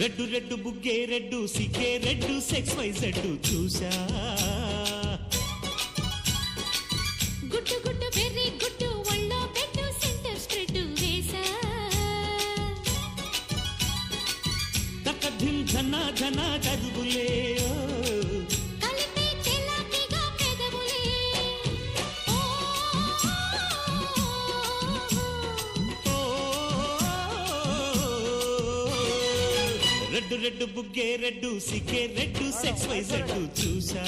Red red బుగ్గే red సిగ్గే red sex why jet చూసా గుట్టు గుట్టు వెర్రి గుట్టు ఒళ్ళో పెట్టు సెంటర్ స్ప్రెడ్ వేసా తక్క ధిమ్ ధన ధన జరుగులే. రెడ్డు రెడ్డు బుగ్గే రెడ్డు సిగ్గే రెడ్డు సెక్స్ వైజ్ రెడ్డు చూసా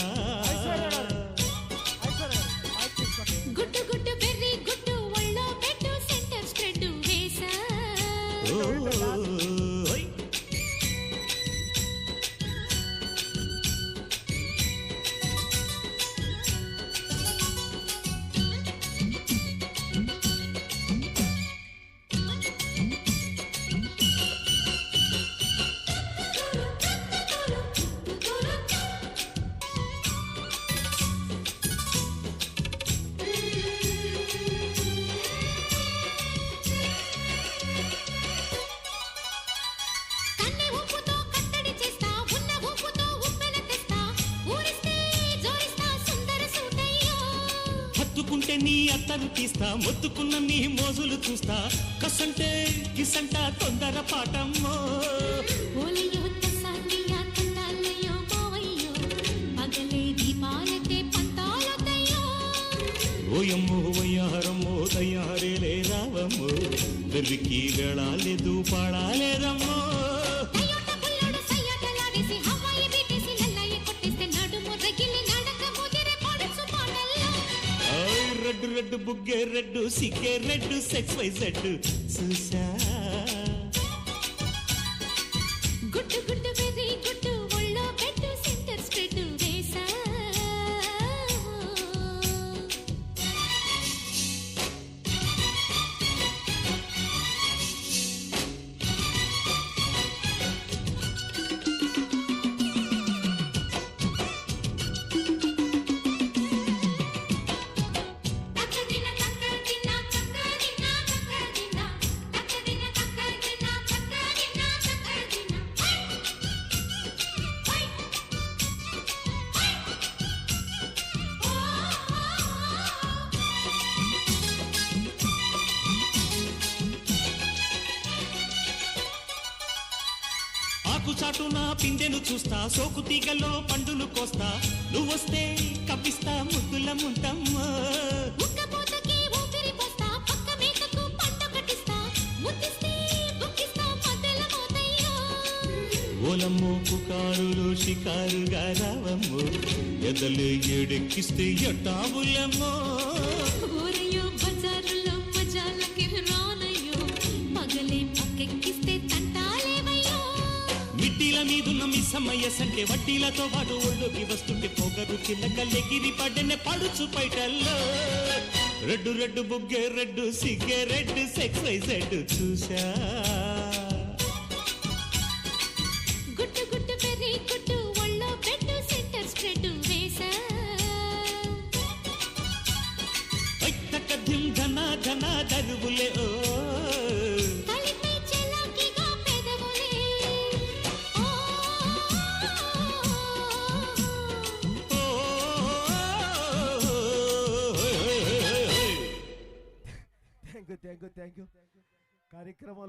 నీ అత్తరు తీస్తా మొత్తుకున్న నీ మోజులు చూస్తా. కసంటే కిసంట తొందర పాటమ్మో. ఓయమ్మో వయ్యారమ్మో తయారేలే రావమ్మో వెర్రికి వెళ్ళాలేదు పాడాలేదమ్మో రెడ్డు బుగ్గే రెడ్డు సిగ్గే రెడ్డు సెక్స్ వై జెడ్. చూసా చాటు చాటు నా పిండెను చూస్తా సోకు తీగలో పండును కోస్తా. నువ్వొస్తే కప్పిస్తా ముద్దుల ముంతమ్మా ఓలమ్మో పుకారులు షికారుగా రావమ్మో. ఎదలు ఎడెక్కిస్తే ఎట్టావులమ్మో. సమయ సంఖ్య వడ్డీలతో పాటు ఒళ్ళుకి వస్తుంటే పొగరు చిలకలెగిరి పడిన పడుచు పైటల్లో. రెడ్డు రెడ్డు బుగ్గే రెడ్డు సిగ్గే రెడ్డు సెక్సైజ్ రెడ్డు చూసా थँक्यू थँक्यू कार्यक्रमाला